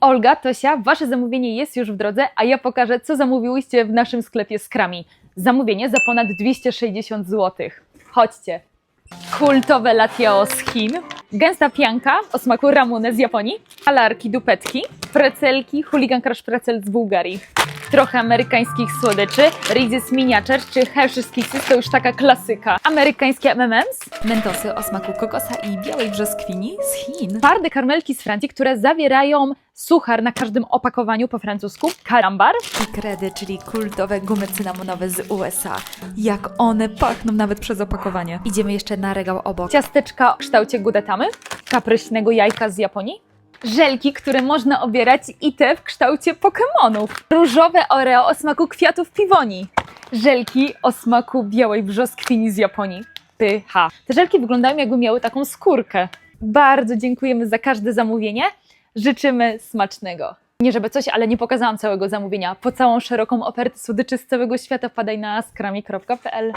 Olga, Tosia, wasze zamówienie jest już w drodze, a ja pokażę, co zamówiłyście w naszym sklepie z Krami. Zamówienie za ponad 260 zł. Chodźcie. Kultowe latio z Chin, gęsta pianka o smaku ramune z Japonii, alarki dupetki, precelki, hooligan crush precel z Bułgarii. Trochę amerykańskich słodyczy, Reese's Miniature czy Hershey's Kisses to już taka klasyka. Amerykańskie M&M's, Mentosy o smaku kokosa i białej brzoskwini z Chin. twarde karmelki z Francji, które zawierają suchar na każdym opakowaniu po francusku, karambar, I kredy, czyli kultowe gumy cynamonowe z USA. Jak one pachną nawet przez opakowanie. Idziemy jeszcze na regał obok. ciasteczka o kształcie gudetamy, kapryśnego jajka z Japonii, żelki, które można obierać i te w kształcie Pokemonów, różowe Oreo o smaku kwiatów piwoni, żelki o smaku białej brzoskwini z Japonii. Pycha. Te żelki wyglądają jakby miały taką skórkę. Bardzo dziękujemy za każde zamówienie. Życzymy smacznego. Nie żeby coś, ale nie pokazałam całego zamówienia. Po całą szeroką ofertę słodyczy z całego świata wpadaj na skrami.pl.